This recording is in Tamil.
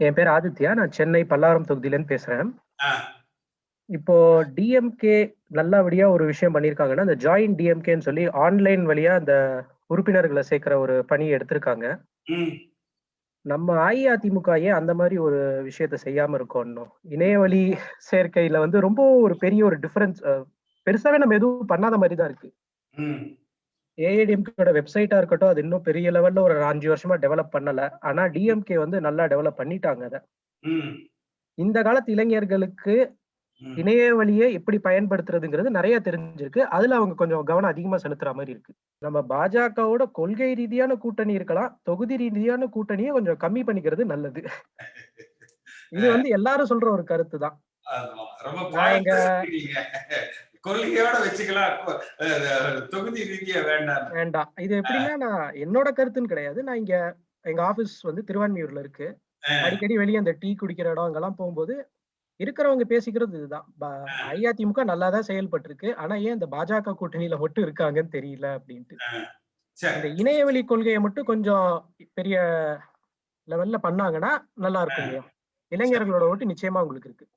என் பேர் ஆதித்யா. நான் சென்னை பல்லாவரம் தொகுதியிலேருந்து பேசுறேன். இப்போ டிஎம்கே நல்லபடியா ஒரு விஷயம் பண்ணியிருக்காங்கன்னா, அந்த ஜாயின் டிஎம்கேன்னு சொல்லி ஆன்லைன் வழியா அந்த உறுப்பினர்கள சேர்க்கிற ஒரு பணி எடுத்திருக்காங்க. நம்ம அஇஅதிமுக ஏன் அந்த மாரி ஒரு விஷயத்த செய்யாம இருக்கோம் இன்னும்? இணையவழி சேர்க்கையில வந்து ரொம்ப ஒரு பெரிய ஒரு டிஃபரன்ஸ் பெருசாவே நம்ம எதுவும் பண்ணாத மாரி தான் இருக்கு. ம். ஏஐடிஎம்கேயோட வெப்சைட்டா இருக்கட்டும், அது இன்னும் பெரிய லெவல்ல ஒரு 5 வருஷமா டெவலப் பண்ணல. ஆனா டிஎம்கே வந்து நல்லா டெவலப் பண்ணிட்டாங்க அத. இந்த காலத்து இளைஞர்களுக்கு. இணைய வழிய எப்படி பயன்படுத்துறதுங்கிறது நெறைய தெரிஞ்சிருக்கு. அதுல அவங்க கொஞ்சம் கவனம் அதிகமா செலுத்துற மாரி இருக்கு. நம்ம பாஜகவோட கொள்கை ரீதியான கூட்டணி இருக்கலாம். தொகுதி ரீதியான கூட்டணிய கொஞ்சம் கம்மி பண்ணிக்கிறது நல்லது. இது வந்து எல்லாரும் சொல்ற ஒரு கருத்து தான். கொள்கையோட வச்சுக்கலாம். தொகுதி ரீதியா வேண்டான்னு. வேண்டாம். இது. எப்படின்னா, நான் என்னோட கருத்துன்னு கிடையாது. நான் இங்க எங்க ஆஃபீஸ் வந்து திருவான்மியூர்ல இருக்கு. அடிக்கடி வெளிய அந்த டீ குடிக்கிற இடம் அங்கலாம் போம்போது, இருக்கிறவங்க பேசிக்கிறது இதுதான். அஇஅதிமுக நல்லா தான் செயல்பட்டுருக்கு. ஆனா ஏன் இந்த பாஜக கூட்டணியில மட்டும் இருக்காங்கன்னு தெரியல அப்படின்ட்டு. இந்த இணையவழி கொள்கைய மட்டும் கொஞ்சம் பெரிய லெவல்ல பண்ணாங்கன்னா நல்லா. இருக்கும் இல்லையா? இளைஞர்களோட ஓட்டு நிச்சயமா உங்களுக்கு இருக்கு.